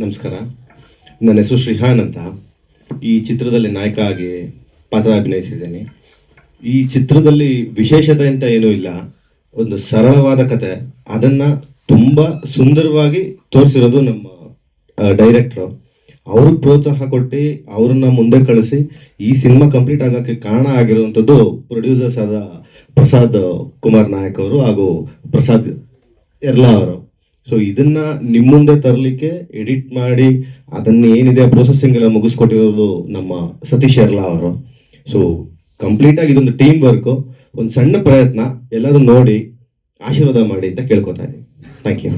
ನಮಸ್ಕಾರ. ನನ್ನ ಹೆಸರು ಶ್ರೀಹಾನ್ ಅಂತ. ಈ ಚಿತ್ರದಲ್ಲಿ ನಾಯಕ ಆಗಿ ಪಾತ್ರ ಅಭಿನಯಿಸಿದ್ದೇನೆ. ಈ ಚಿತ್ರದಲ್ಲಿ ವಿಶೇಷತೆ ಅಂತ ಏನೂ ಇಲ್ಲ. ಒಂದು ಸರಳವಾದ ಕತೆ. ಅದನ್ನ ತುಂಬ ಸುಂದರವಾಗಿ ತೋರಿಸಿರೋದು ನಮ್ಮ ಡೈರೆಕ್ಟ್ರು. ಅವ್ರಿಗೆ ಪ್ರೋತ್ಸಾಹ ಕೊಟ್ಟು ಅವ್ರನ್ನ ಮುಂದೆ ಕಳಿಸಿ ಈ ಸಿನಿಮಾ ಕಂಪ್ಲೀಟ್ ಆಗೋಕ್ಕೆ ಕಾರಣ ಆಗಿರುವಂಥದ್ದು ಪ್ರೊಡ್ಯೂಸರ್ಸ್ ಆದ ಪ್ರಸಾದ್ ಕುಮಾರ್ ನಾಯಕ್ ಅವರು ಹಾಗೂ ಪ್ರಸಾದ್ ಎರ್ಲಾ ಅವರು. ಸೊ ಇದನ್ನ ನಿಮ್ಮ ಮುಂದೆ ತರಲಿಕ್ಕೆ ಎಡಿಟ್ ಮಾಡಿ ಅದನ್ನ ಏನಿದೆ ಪ್ರೊಸೆಸಿಂಗ್ ಎಲ್ಲ ಮುಗಿಸ್ಕೊಟ್ಟಿರೋದು ನಮ್ಮ ಸತೀಶ್ ಎರ್ಲಾ ಅವರು. ಸೊ ಕಂಪ್ಲೀಟ್ ಆಗಿ ಇದೊಂದು ಟೀಮ್ ವರ್ಕ್ ಒಂದು ಸಣ್ಣ ಪ್ರಯತ್ನ, ಎಲ್ಲರೂ ನೋಡಿ, ಆಶೀರ್ವಾದ ಮಾಡಿ ಅಂತ ಕೇಳ್ಕೊತಾ ಇದ್ದೀನಿ. ಥ್ಯಾಂಕ್ ಯು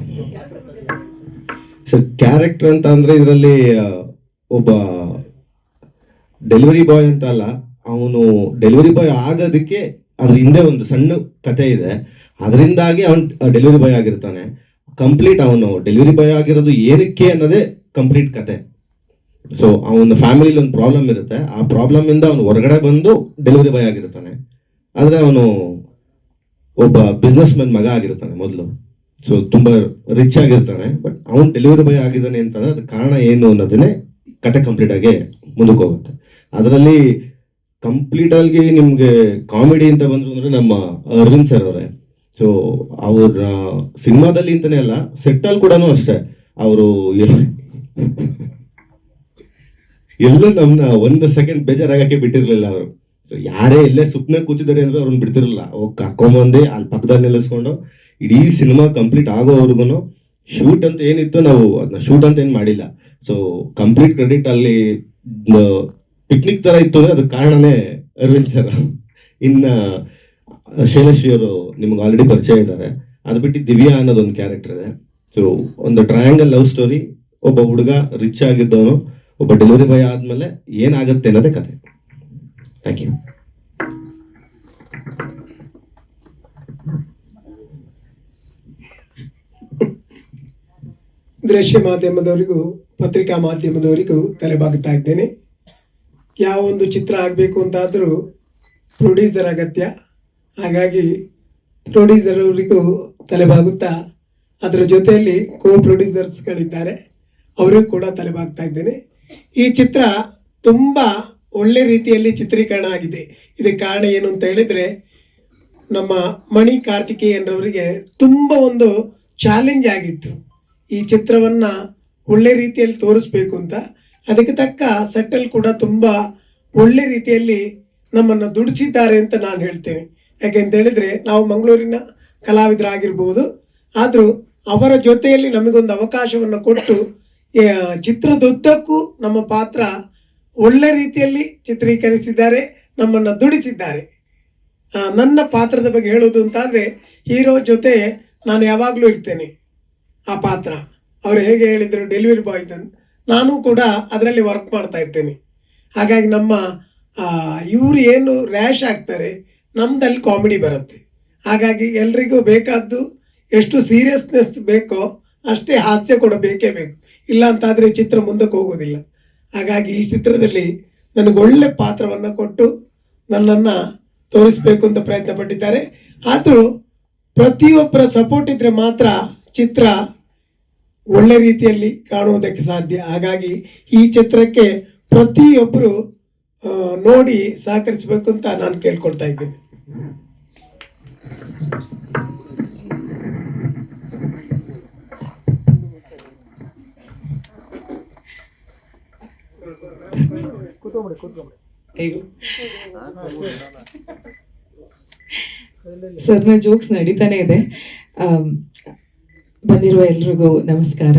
ಸೊ ಕ್ಯಾರೆಕ್ಟರ್ ಅಂತ ಅಂದ್ರೆ ಇದರಲ್ಲಿ ಒಬ್ಬ ಡೆಲಿವರಿ ಬಾಯ್ ಅಂತ ಅಲ್ಲ, ಅವನು ಡೆಲಿವರಿ ಬಾಯ್ ಆಗೋದಕ್ಕೆ ಅದ್ರ ಹಿಂದೆ ಒಂದು ಸಣ್ಣ ಕತೆ ಇದೆ. ಅದರಿಂದಾಗಿ ಅವನು ಡೆಲಿವರಿ ಬಾಯ್ ಆಗಿರ್ತಾನೆ. ಕಂಪ್ಲೀಟ್ ಅವನು ಡೆಲಿವರಿ ಬಾಯ್ ಆಗಿರೋದು ಏನಕ್ಕೆ ಅನ್ನೋದೇ ಕಂಪ್ಲೀಟ್ ಕತೆ. ಸೊ ಅವನ ಫ್ಯಾಮಿಲಿಲಿ ಒಂದು ಪ್ರಾಬ್ಲಮ್ ಇರುತ್ತೆ. ಆ ಪ್ರಾಬ್ಲಮ್ ಇಂದ ಅವನು ಹೊರಗಡೆ ಬಂದು ಡೆಲಿವರಿ ಬಾಯ್ ಆಗಿರ್ತಾನೆ. ಆದ್ರೆ ಅವನು ಒಬ್ಬ ಬಿಸ್ನೆಸ್ ಮ್ಯಾನ್ ಮಗ ಆಗಿರ್ತಾನೆ ಮೊದಲು. ಸೊ ತುಂಬಾ ರಿಚ್ ಆಗಿರ್ತಾನೆ. ಬಟ್ ಅವನು ಡೆಲಿವರಿ ಬಾಯ್ ಆಗಿದ್ದಾನೆ ಅಂತಂದ್ರೆ ಅದಕ್ಕೆ ಕಾರಣ ಏನು ಅನ್ನೋದನ್ನೇ ಕತೆ ಕಂಪ್ಲೀಟ್ ಆಗಿ ಮುಂದಕ್ಕೆ ಹೋಗುತ್ತೆ. ಅದರಲ್ಲಿ ಕಂಪ್ಲೀಟ್ ಆಗಿ ನಿಮ್ಗೆ ಕಾಮಿಡಿ ಅಂತ ಬಂದ್ರು ಅಂದ್ರೆ ನಮ್ಮ ಅರವಿಂದ್ ಸರ್ ಅವರೇ. ಸೊ ಅವ್ರ ಸಿನಿಮಾದಲ್ಲಿ ಅಂತಾನೆ ಅಲ್ಲ ಸೆಟ್ ಅಲ್ಲಿ ಕೂಡ ಅಷ್ಟೇ. ಅವರು ಎಲ್ಲ ನಮ್ನ ಒಂದು ಸೆಕೆಂಡ್ ಬೇಜಾರಾಗಕ್ಕೆ ಬಿಟ್ಟಿರ್ಲಿಲ್ಲ ಅವರು. ಸೊ ಯಾರೇ ಎಲ್ಲೇ ಸುಪ್ನೆ ಕೂತಿದ್ದಾರೆ ಅಂದ್ರೆ ಅವ್ರನ್ನ ಬಿಡ್ತಿರಲಿಲ್ಲ. ಹೋಗಿ ಕರ್ಕೊಂಬಂದು ಅಲ್ಲಿ ಪಕ್ಕದಲ್ಲಿ ನಿಲ್ಲಿಸ್ಕೊಂಡು ಇಡೀ ಸಿನಿಮಾ ಕಂಪ್ಲೀಟ್ ಆಗೋವರೆಗೂ ಶೂಟ್ ಅಂತ ಏನಿತ್ತು ನಾವು ಅದನ್ನ ಶೂಟ್ ಅಂತ ಏನು ಮಾಡಿಲ್ಲ. ಸೊ ಕಂಪ್ಲೀಟ್ ಕ್ರೆಡಿಟ್ ಅಲ್ಲಿ ಪಿಕ್ನಿಕ್ ತರ ಇತ್ತು ಅಂದ್ರೆ ಅದಕ್ಕೆ ಕಾರಣನೇ ಅರವಿಂದ್ ಸರ್ ಇನ್ನ ಶೈಲಶ್ರೀ ಅವರು ನಿಮ್ಗೆ ಆಲ್ರೆಡಿ ಪರಿಚಯ ಇದ್ದಾರೆ. ಅದು ಬಿಟ್ಟು ದಿವ್ಯಾ ಅನ್ನೋದು ಒಂದು ಕ್ಯಾರೆಕ್ಟರ್ ಇದೆ. ಸೊ ಒಂದು ಟ್ರಯಾಂಗಲ್ ಲವ್ ಸ್ಟೋರಿ ಒಬ್ಬ ಹುಡುಗ ರಿಚ್ ಆಗಿದ್ದವನು, ಒಬ್ಬ ಡೆಲಿವರಿ ಬಾಯ್ ಆದ್ಮೇಲೆ ಏನಾಗುತ್ತೆ ಅನ್ನೋದೇ ಕತೆ. ಥ್ಯಾಂಕ್ ಯು ದೃಶ್ಯ ಮಾಧ್ಯಮದವರಿಗೂ, ಪತ್ರಿಕಾ ಮಾಧ್ಯಮದವರಿಗೂ ತಲೆಬಾಗುತ್ತಾ ಇದ್ದೇನೆ. ಯಾವ ಒಂದು ಚಿತ್ರ ಆಗಬೇಕು ಅಂತಾದರೂ ಪ್ರೊಡ್ಯೂಸರ್ ಅಗತ್ಯ. ಹಾಗಾಗಿ ಪ್ರೊಡ್ಯೂಸರ್ ಅವರಿಗೂ ತಲೆಬಾಗುತ್ತಾ, ಅದರ ಜೊತೆಯಲ್ಲಿ ಕೋ ಪ್ರೊಡ್ಯೂಸರ್ಸ್ಗಳಿದ್ದಾರೆ ಅವರಿಗೂ ಕೂಡ ತಲೆಬಾಗ್ತಾ ಇದ್ದೇನೆ. ಈ ಚಿತ್ರ ತುಂಬ ಒಳ್ಳೆ ರೀತಿಯಲ್ಲಿ ಚಿತ್ರೀಕರಣ ಆಗಿದೆ. ಇದಕ್ಕೆ ಕಾರಣ ಏನು ಅಂತ ಹೇಳಿದರೆ, ನಮ್ಮ ಮಣಿ ಕಾರ್ತಿಕೇಯನ್ರವರಿಗೆ ತುಂಬ ಒಂದು ಚಾಲೆಂಜ್ ಆಗಿತ್ತು. ಈ ಚಿತ್ರವನ್ನ ಒಳ್ಳೆ ರೀತಿಯಲ್ಲಿ ತೋರಿಸ್ಬೇಕು ಅಂತ. ಅದಕ್ಕೆ ತಕ್ಕ ಸೆಟ್ಟಲ್ ಕೂಡ ತುಂಬ ಒಳ್ಳೆ ರೀತಿಯಲ್ಲಿ ನಮ್ಮನ್ನು ದುಡಿಸಿದ್ದಾರೆ ಅಂತ ನಾನು ಹೇಳ್ತೇನೆ. ಯಾಕೆಂತ ಹೇಳಿದ್ರೆ ನಾವು ಮಂಗಳೂರಿನ ಕಲಾವಿದರಾಗಿರ್ಬೋದು. ಆದರೂ ಅವರ ಜೊತೆಯಲ್ಲಿ ನಮಗೊಂದು ಅವಕಾಶವನ್ನು ಕೊಟ್ಟು ಚಿತ್ರದುದ್ದಕ್ಕೂ ನಮ್ಮ ಪಾತ್ರ ಒಳ್ಳೆ ರೀತಿಯಲ್ಲಿ ಚಿತ್ರೀಕರಿಸಿದ್ದಾರೆ, ನಮ್ಮನ್ನು ದುಡಿಸಿದ್ದಾರೆ. ನನ್ನ ಪಾತ್ರದ ಬಗ್ಗೆ ಹೇಳೋದು ಅಂತಾದರೆ ಹೀರೋ ಜೊತೆ ನಾನು ಯಾವಾಗಲೂ ಇರ್ತೇನೆ ಆ ಪಾತ್ರ. ಅವರು ಹೇಗೆ ಹೇಳಿದರು, ಡೆಲಿವರಿ ಬಾಯ್ ನಾನು ಕೂಡ ಅದರಲ್ಲಿ ವರ್ಕ್ ಮಾಡ್ತಾ ಇರ್ತೇನೆ. ಹಾಗಾಗಿ ನಮ್ಮ ಇವರು ಏನು ರ್ಯಾಶ್ ಆಗ್ತಾರೆ ನಮ್ದಲ್ಲಿ ಕಾಮಿಡಿ ಬರುತ್ತೆ. ಹಾಗಾಗಿ ಎಲ್ರಿಗೂ ಬೇಕಾದ್ದು ಎಷ್ಟು ಸೀರಿಯಸ್ನೆಸ್ ಬೇಕೋ ಅಷ್ಟೇ ಹಾಸ್ಯ ಕೂಡ ಬೇಕೇ ಬೇಕು. ಇಲ್ಲ ಅಂತಾದರೆ ಚಿತ್ರ ಮುಂದಕ್ಕೆ ಹೋಗೋದಿಲ್ಲ. ಹಾಗಾಗಿ ಈ ಚಿತ್ರದಲ್ಲಿ ನನಗೆ ಒಳ್ಳೆ ಪಾತ್ರವನ್ನು ಕೊಟ್ಟು ನನ್ನನ್ನು ತೋರಿಸಬೇಕು ಅಂತ ಪ್ರಯತ್ನ ಪಟ್ಟಿದ್ದಾರೆ ಆದರೂ ಪ್ರತಿಯೊಬ್ಬರ ಸಪೋರ್ಟ್ ಇದ್ದರೆ ಮಾತ್ರ ಚಿತ್ರ ಒಳ್ಳೆ ರೀತಿಯಲ್ಲಿ ಕಾಣುವುದಕ್ಕೆ ಸಾಧ್ಯ. ಹಾಗಾಗಿ ಈ ಚಿತ್ರಕ್ಕೆ ಪ್ರತಿಯೊಬ್ಬರು ನೋಡಿ ಸಹಕರಿಸಬೇಕು ಅಂತ ನಾನು ಕೇಳ್ಕೊಡ್ತಾ ಇದ್ದೇನೆ. ಸರ್ನ ಜೋಕ್ಸ್ ನಡೀತಾನೆ ಇದೆ. ಬಂದಿರುವ ಎಲ್ರಿಗೂ ನಮಸ್ಕಾರ.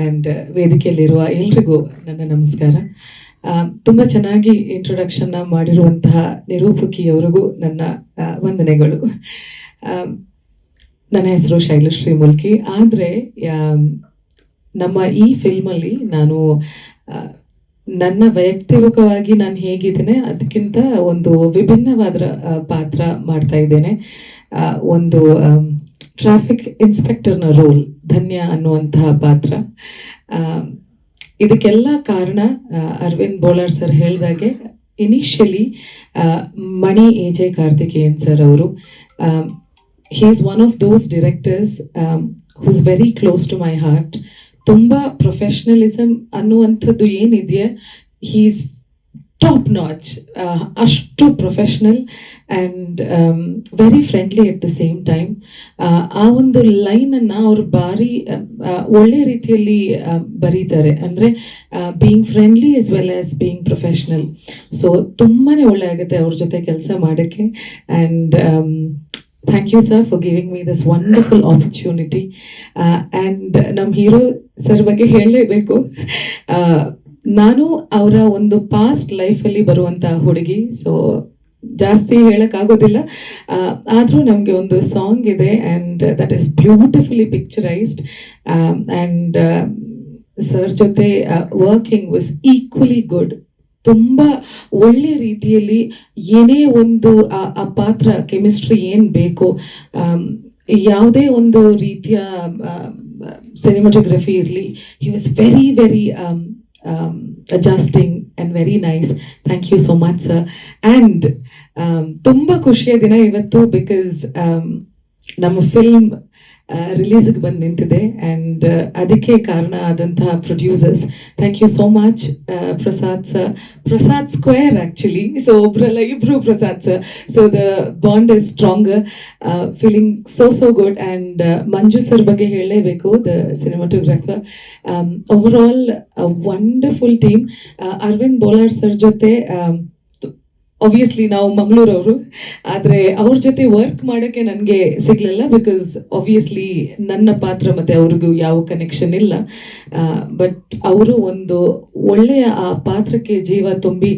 ಆ್ಯಂಡ್ ವೇದಿಕೆಯಲ್ಲಿರುವ ಎಲ್ರಿಗೂ ನನ್ನ ನಮಸ್ಕಾರ. ತುಂಬ ಚೆನ್ನಾಗಿ ಇಂಟ್ರೊಡಕ್ಷನ್ನ ಮಾಡಿರುವಂತಹ ನಿರೂಪಕಿಯವರಿಗೂ ನನ್ನ ವಂದನೆಗಳು. ನನ್ನ ಹೆಸರು ಶೈಲಶ್ರೀ ಮುಲ್ಕಿ ಆದರೆ ನಮ್ಮ ಈ ಫಿಲ್ಮಲ್ಲಿ ನಾನು ನನ್ನ ವೈಯಕ್ತಿಕವಾಗಿ ನಾನು ಹೇಗಿದ್ದೇನೆ, ಅದಕ್ಕಿಂತ ಒಂದು ವಿಭಿನ್ನವಾದ ಪಾತ್ರ ಮಾಡ್ತಾ ಇದ್ದೇನೆ. ಒಂದು ಟ್ರಾಫಿಕ್ ಇನ್ಸ್ಪೆಕ್ಟರ್ನ ರೋಲ್ ಧನ್ಯ ಅನ್ನುವಂತಹ ಪಾತ್ರ. ಇದಕ್ಕೆಲ್ಲ ಕಾರಣ ಅರವಿಂದ್ ಬೋಳಾರ್ ಸರ್ ಹೇಳಿದಾಗೆ initially Mani A J Karthikeyan sir ಅವರು he is one of those directors who is very close to my heart. ತುಂಬ ಪ್ರೊಫೆಷ್ನಲಿಸಮ್ ಅನ್ನುವಂಥದ್ದು ಏನಿದೆಯಾ ಹೀಸ್ ಟಾಪ್ ನಾಚ್ ಅಷ್ಟು professional and very friendly at the same time ಆ ಒಂದು ಲೈನನ್ನು ಅವರು ಭಾರಿ ಒಳ್ಳೆ ರೀತಿಯಲ್ಲಿ ಬರೀತಾರೆ. ಅಂದರೆ being friendly as well as being professional so ತುಂಬಾ ಒಳ್ಳೆ ಆಗುತ್ತೆ ಅವ್ರ ಜೊತೆ ಕೆಲಸ ಮಾಡೋಕ್ಕೆ. And thank you sir for giving me this wonderful opportunity and ನಮ್ಮ ಹೀರೋ ಸರ್ ಬಗ್ಗೆ ಹೇಳಲೇಬೇಕು. ನಾನು ಅವರ ಒಂದು ಪಾಸ್ಟ್ ಲೈಫಲ್ಲಿ ಬರುವಂಥ ಹುಡುಗಿ ಸೊ ಜಾಸ್ತಿ ಹೇಳೋಕ್ಕಾಗೋದಿಲ್ಲ. ಆದರೂ ನಮಗೆ ಒಂದು ಸಾಂಗ್ ಇದೆ and that is beautifully picturised and sir ಜೊತೆ ವರ್ಕಿಂಗ್ ವಾಸ್ ಈಕ್ವಲಿ ಗುಡ್ ತುಂಬ ಒಳ್ಳೆ ರೀತಿಯಲ್ಲಿ ಏನೇ ಒಂದು, ಆ- ಪಾತ್ರ ಕೆಮಿಸ್ಟ್ರಿ ಏನು ಬೇಕು ಯಾವುದೇ ಒಂದು ರೀತಿಯ ಸಿನಿಮಾಟೋಗ್ರಫಿ ಇರಲಿ he was very very adjusting and very nice thank you so much sir and ತುಂಬ ಖುಷಿಯ ದಿನ ಇವತ್ತು ಬಿಕಾಸ್ ನಮ್ಮ ಫಿಲ್ಮ್ ರಿಲೀಸ್ಗೆ ಬಂದು ನಿಂತಿದೆ. ಆ್ಯಂಡ್ ಅದಕ್ಕೆ ಕಾರಣ ಆದಂತಹ producers thank you so much Prasad sir Prasad square actually so ಒಬ್ರಲ್ಲ ಇಬ್ರು Prasad sir so the bond is stronger feeling so so good and Manju sir ಬಗ್ಗೆ ಹೇಳಲೇಬೇಕು the cinematographer over all wonderful team Aravind Bolar sir ಜೊತೆ obviously ನಾವು ಮಂಗಳೂರವರು, ಆದರೆ ಅವ್ರ ಜೊತೆ work ಮಾಡೋಕ್ಕೆ ನನಗೆ ಸಿಗಲಿಲ್ಲ ಬಿಕಾಸ್ ಆಬ್ವಿಯಸ್ಲಿ ನನ್ನ ಪಾತ್ರ ಮತ್ತು ಅವ್ರಿಗೂ ಯಾವ ಕನೆಕ್ಷನ್ ಇಲ್ಲ. ಬಟ್ ಅವರು ಒಂದು ಒಳ್ಳೆಯ ಆ ಪಾತ್ರಕ್ಕೆ ಜೀವ ತುಂಬಿ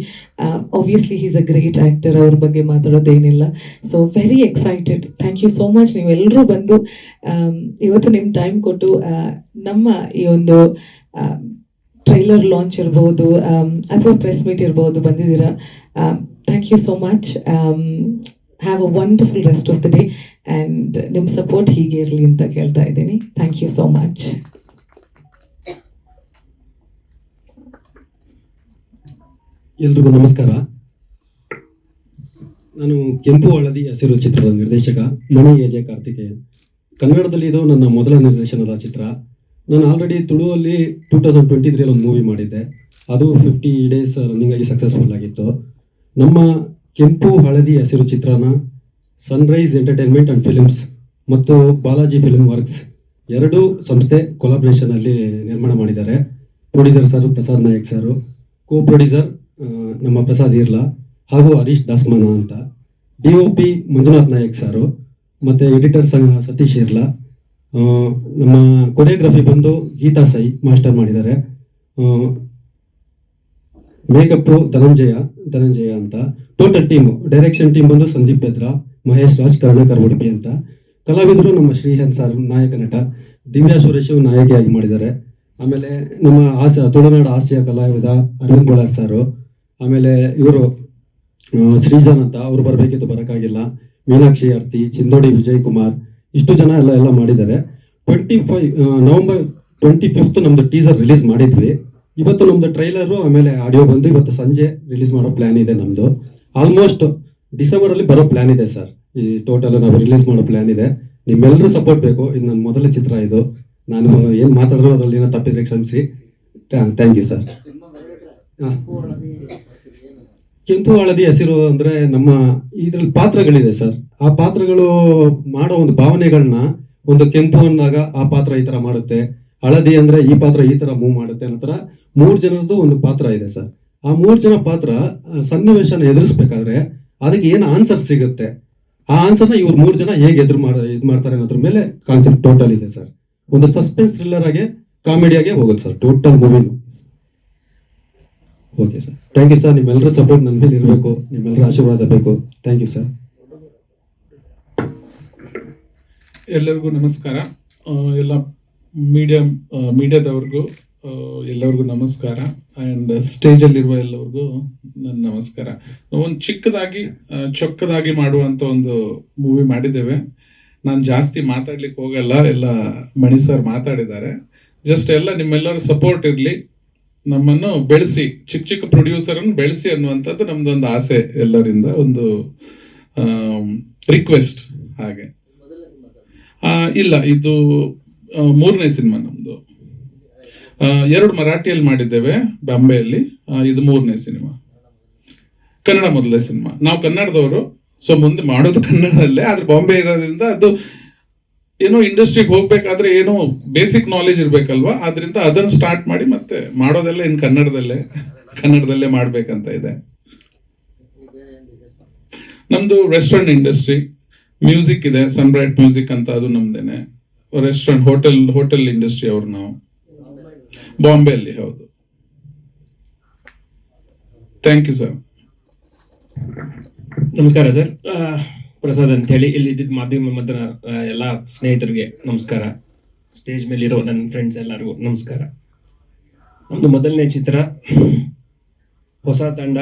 obviously is a great actor ಅವ್ರ ಬಗ್ಗೆ ಮಾತಾಡೋದೇನಿಲ್ಲ. So very excited thank you so much ನೀವೆಲ್ಲರೂ ಬಂದು ಇವತ್ತು ನಿಮ್ಮ ಟೈಮ್ ಕೊಟ್ಟು ನಮ್ಮ ಈ ಒಂದು ಟ್ರೈಲರ್ ಲಾಂಚ್ ಇರ್ಬೋದು ಅಥವಾ ಪ್ರೆಸ್ ಮೀಟ್ ಇರ್ಬೋದು, ಬಂದಿದ್ದೀರಾ? Thank you so much have a wonderful rest of the day and ನಿಮ್ಮ ಸಪೋರ್ಟ್ ಹೀಗೆ ಇರಲಿ ಅಂತ ಕೇಳ್ತಾ ಇದ್ದೀನಿ. ಥ್ಯಾಂಕ್ ಯು ಸೋ ಮಚ್ ಎಲ್ರಿಗೂ ನಮಸ್ಕಾರ. ನಾನು ಕೆಂಪು ಹಳದಿ ಹಸಿರು ಚಿತ್ರದ ನಿರ್ದೇಶಕ ಮಣಿ ಎಜೆ ಕಾರ್ತಿಕೇಯನ್. ಕನ್ನಡದಲ್ಲಿ ಇದು ನನ್ನ ಮೊದಲ ನಿರ್ದೇಶನದ ಚಿತ್ರ. ನಾನು ಆಲ್ರೆಡಿ ತುಳುವಲ್ಲಿ ಟೂ ತೌಸಂಡ್ ಟ್ವೆಂಟಿ ತ್ರೀಯಲ್ಲಿ ಒಂದು ಮೂವಿ ಮಾಡಿದ್ದೆ. ಅದು ಫಿಫ್ಟಿ ಡೇಸ್ ರನ್ನಿಂಗ್ ಆಗಿ ಸಕ್ಸಸ್ಫುಲ್ ಆಗಿತ್ತು. ನಮ್ಮ ಕೆಂಪು ಹಳದಿ ಹಸಿರು ಚಿತ್ರನ ಸನ್ರೈಸ್ ಎಂಟರ್ಟೈನ್ಮೆಂಟ್ ಆ್ಯಂಡ್ ಫಿಲಿಮ್ಸ್ ಮತ್ತು ಬಾಲಾಜಿ ಫಿಲ್ಮ್ ವರ್ಕ್ಸ್ ಎರಡೂ ಸಂಸ್ಥೆ ಕೊಲಾಬ್ರೇಷನಲ್ಲಿ ನಿರ್ಮಾಣ ಮಾಡಿದ್ದಾರೆ. Producer sir Prasad Nayak sir co producer ನಮ್ಮ ಪ್ರಸಾದ್ ಇರ್ಲಾ ಹಾಗೂ ಹರೀಶ್ ದಾಸ್ಮಾನ ಅಂತ. D O P Manjunath Nayak sir ಮತ್ತು ಎಡಿಟರ್ ಸತೀಶ್ ಇರ್ಲಾ. ನಮ್ಮ ಕೊರಿಯೋಗ್ರಫಿ ಬಂದು ಗೀತಾ ಸೈ ಮಾಸ್ಟರ್ ಮಾಡಿದ್ದಾರೆ. ಮೇಕಪ್ಪು ಧನಂಜಯ ಧನಂಜಯ ಅಂತ. ಟೋಟಲ್ ಟೀಮು ಡೈರೆಕ್ಷನ್ ಟೀಮ್ ಬಂದು ಸಂದೀಪ್ ಬೆದ್ರಾ ಮಹೇಶ್ ರಾಜ್, ಕರುಣಾಕರ್ ಉಡುಪಿ ಅಂತ. ಕಲಾವಿದರು ನಮ್ಮ ಶ್ರೀಹನ್ ಸರ್ ನಾಯಕ ನಟ, ದಿವ್ಯಾ ಸುರೇಶ್ ನಾಯಕಿಯಾಗಿ ಮಾಡಿದ್ದಾರೆ. ಆಮೇಲೆ ನಮ್ಮ ಹಾಸ್ಯ ತುಳುನಾಡು ಹಾಸ್ಯ ಕಲಾವಿದ ಅರವಿಂದ್ ಬೋಳಾರ್ ಸಾರು ಆಮೇಲೆ ಇವರು ಶ್ರೀಜಾನ್ ಅಂತ, ಅವ್ರು ಬರಬೇಕಿತ್ತು, ಬರೋಕ್ಕಾಗಿಲ್ಲ. ಮೀನಾಕ್ಷಿ ಅರ್ತಿ ಚಿಂದೋಡಿ ವಿಜಯ್ ಕುಮಾರ್ ಇಷ್ಟು ಜನ ಎಲ್ಲ ಎಲ್ಲ ಮಾಡಿದ್ದಾರೆ. Twenty five November twenty fifth ನಮ್ದು ಟೀಸರ್ ರಿಲೀಸ್ ಮಾಡಿದ್ವಿ. ಇವತ್ತು ನಮ್ದು ಟ್ರೈಲರು ಆಮೇಲೆ ಆಡಿಯೋ ಬಂದು ಇವತ್ತು ಸಂಜೆ ರಿಲೀಸ್ ಮಾಡೋ ಪ್ಲಾನ್ ಇದೆ ನಮ್ದು. ಆಲ್ಮೋಸ್ಟ್ ಡಿಸೆಂಬರ್ ಅಲ್ಲಿ ಬರೋ ಪ್ಲಾನ್ ಇದೆ ಸರ್ ಈ ಟೋಟಲ್ ನಾವು ರಿಲೀಸ್ ಮಾಡೋ ಪ್ಲಾನ್ ಇದೆ. ನಿಮ್ಮೆಲ್ಲರೂ ಸಪೋರ್ಟ್ ಬೇಕು. ಇದು ನನ್ನ ಮೊದಲ ಚಿತ್ರ ಇದು. ನಾನು ಏನು ಮಾತಾಡಿದ್ರು ಅದರಲ್ಲಿ ಏನೋ ತಪ್ಪಿದ್ರೆ ಕ್ಷಮಿಸಿ. ಥ್ಯಾಂಕ್ ಯು ಸರ್ ಕೆಂಪು ಹಳದಿ ಹಸಿರು ಅಂದ್ರೆ ನಮ್ಮ ಇದ್ರಲ್ಲಿ ಪಾತ್ರಗಳಿದೆ ಸರ್. ಆ ಪಾತ್ರಗಳು ಮಾಡೋ ಒಂದು ಭಾವನೆಗಳನ್ನ ಒಂದು ಕೆಂಪು ಅಂದಾಗ ಆ ಪಾತ್ರ ಈ ತರ ಮಾಡುತ್ತೆ, ಹಳದಿ ಅಂದ್ರೆ ಈ ಪಾತ್ರ ಈ ತರ ಮೂವ್ ಮಾಡುತ್ತೆ ನಂತರ ತರ ಮೂರ್ ಜನರದ್ದು ಒಂದು ಪಾತ್ರ ಇದೆ ಸರ್. ಆ ಮೂರ್ ಜನ ಪಾತ್ರ ಸನ್ನಿವೇಶನ ಎದುರಿಸ್ಬೇಕಾದ್ರೆ ಅದಕ್ಕೆ ಏನು ಆನ್ಸರ್ ಸಿಗುತ್ತೆ? ಆ ಆನ್ಸರ್ನ ಇವ್ರು ಮೂರ್ ಜನ ಹೇಗೆ ಎದುರು ಮಾಡ, ಇದು ಮಾಡ್ತಾರೆ ಅನ್ನೋದ್ರ ಮೇಲೆ ಕಾನ್ಸೆಪ್ಟ್ ಟೋಟಲ್ ಇದೆ ಸರ್. ಒಂದು ಸಸ್ಪೆನ್ಸ್ ಥ್ರಿಲ್ಲರ್ ಆಗಿ ಕಾಮಿಡಿಯಾಗೆ ಹೋಗುತ್ತೆ sir total ಮೂವಿನು okay sir thank you sir ನಿಮ್ಮೆಲ್ಲರ ಸಪೋರ್ಟ್ ನನ್ನ ಇರಬೇಕು. ನಿಮ್ಮೆಲ್ಲರ ಆಶೀರ್ವಾದ ಬೇಕು. ಥ್ಯಾಂಕ್ ಯು ಸರ್ ಎಲ್ಲರಿಗೂ ನಮಸ್ಕಾರ. ಎಲ್ಲ ಮೀಡಿಯಾ ಮೀಡಿಯಾದವ್ರಿಗೂ ಎಲ್ಲರಿಗೂ ನಮಸ್ಕಾರ. ಆ್ಯಂಡ್ ಸ್ಟೇಜಲ್ಲಿರುವ ಎಲ್ಲರಿಗೂ ನನ್ನ ನಮಸ್ಕಾರ. ಒಂದು ಚಿಕ್ಕದಾಗಿ ಚೊಕ್ಕದಾಗಿ ಮಾಡುವಂಥ ಒಂದು ಮೂವಿ ಮಾಡಿದ್ದೇವೆ. ನಾನು ಜಾಸ್ತಿ ಮಾತಾಡ್ಲಿಕ್ಕೆ ಹೋಗಲ್ಲ. ಎಲ್ಲ ಮಣಿ ಸರ್ ಮಾತಾಡಿದ್ದಾರೆ. ಜಸ್ಟ್ ಎಲ್ಲ ನಿಮ್ಮೆಲ್ಲರ ಸಪೋರ್ಟ್ ಇರಲಿ. ನಮ್ಮನ್ನು ಬೆಳೆಸಿ ಚಿಕ್ಕ ಚಿಕ್ಕ ಪ್ರೊಡ್ಯೂಸರ್ ಅನ್ನು ಬೆಳೆಸಿ ಅನ್ನುವಂಥದ್ದು ನಮ್ದೊಂದು ಆಸೆ ಎಲ್ಲರಿಂದ ಒಂದು ರಿಕ್ವೆಸ್ಟ್ ಹಾಗೆ. ಇಲ್ಲ ಇದು ಮೂರನೇ ಸಿನಿಮಾ ನಮ್ದು. ಆ, ಎರಡು ಮರಾಠಿಯಲ್ಲಿ ಮಾಡಿದ್ದೇವೆ ಬಾಂಬೆಯಲ್ಲಿ. ಇದು ಮೂರನೇ ಸಿನಿಮಾ. ಕನ್ನಡ ಮೊದಲನೇ ಸಿನಿಮಾ. ನಾವು ಕನ್ನಡದವರು ಸೊ ಮುಂದೆ ಮಾಡೋದು ಕನ್ನಡದಲ್ಲೇ ಆದ್ರೆ ಬಾಂಬೆ ಇರೋದ್ರಿಂದ ಅದು ಏನೋ ಇಂಡಸ್ಟ್ರಿಗೆ ಹೋಗ್ಬೇಕಾದ್ರೆ ಏನೋ ಬೇಸಿಕ್ ನಾಲೆಜ್ ಇರ್ಬೇಕಲ್ವಾ? ಆದ್ರಿಂದ ಅದನ್ನ ಸ್ಟಾರ್ಟ್ ಮಾಡಿ ಮತ್ತೆ ಮಾಡೋದೆಲ್ಲ ಇನ್ ಕನ್ನಡದಲ್ಲೇ ಕನ್ನಡದಲ್ಲೇ ಮಾಡ್ಬೇಕಂತ ಇದೆ. ನಮ್ದು ರೆಸ್ಟೋರೆಂಟ್ ಇಂಡಸ್ಟ್ರಿ ಮ್ಯೂಸಿಕ್ ಇದೆ ಸನ್ಬ್ರೈಟ್ ಮ್ಯೂಸಿಕ್ ಅಂತ ಅದು ನಮ್ದೇನೆ. ರೆಸ್ಟೋರೆಂಟ್ ಹೋಟೆಲ್ ಹೋಟೆಲ್ ಇಂಡಸ್ಟ್ರಿ ಅವ್ರು ನಾವು. ಬಾಂಬೆ ಅಲ್ಲಿ ಹೌದು. ಥ್ಯಾಂಕ್ ಯು ಸರ್ ನಮಸ್ಕಾರ ಸರ್ ಆ, ಪ್ರಸಾದ್ ಅಂತ ಹೇಳಿ ಇಲ್ಲಿ ಇದ್ದಿದ್ದ ಮಾಧ್ಯಮ ಮಧ್ಯ ಎಲ್ಲ ಸ್ನೇಹಿತರಿಗೆ ನಮಸ್ಕಾರ. ಸ್ಟೇಜ್ ಮೇಲಿರೋ ನನ್ನ ಫ್ರೆಂಡ್ಸ್ ಎಲ್ಲರಿಗೂ ನಮಸ್ಕಾರ. ನಮ್ಮದು ಮೊದಲನೇ ಚಿತ್ರ, ಹೊಸ ತಂಡ.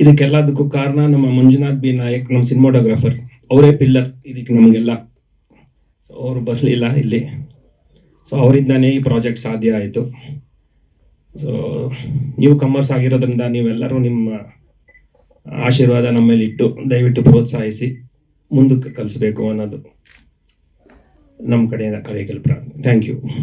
ಇದಕ್ಕೆಲ್ಲದಕ್ಕೂ ಕಾರಣ ನಮ್ಮ ಮಂಜುನಾಥ್ ಬಿ ನಾಯಕ್, ನಮ್ಮ ಸಿನಿಮಾಟೋಗ್ರಾಫರ್. ಅವರೇ ಪಿಲ್ಲರ್ ಇದಕ್ಕೆ ನಮಗೆಲ್ಲ. ಸೊ ಅವರು ಬರಲಿಲ್ಲ ಇಲ್ಲಿ. ಸೊ ಅವರಿಂದಾನೇ ಈ ಪ್ರಾಜೆಕ್ಟ್ ಸಾಧ್ಯ ಆಯಿತು. ಸೊ ನೀವು ಕಮರ್ಸ್ ಆಗಿರೋದ್ರಿಂದ ನೀವೆಲ್ಲರೂ ನಿಮ್ಮ ಆಶೀರ್ವಾದ ನಮ್ಮ ಮೇಲೆ ಇಟ್ಟು ದಯವಿಟ್ಟು ಪ್ರೋತ್ಸಾಹಿಸಿ ಮುಂದಕ್ಕೆ ಕಲಿಸ್ಬೇಕು ಅನ್ನೋದು ನಮ್ಮ ಕಡೆಯಿಂದ ಕರೆಯ ಪ್ರಾರ್ಥನೆ. Thank you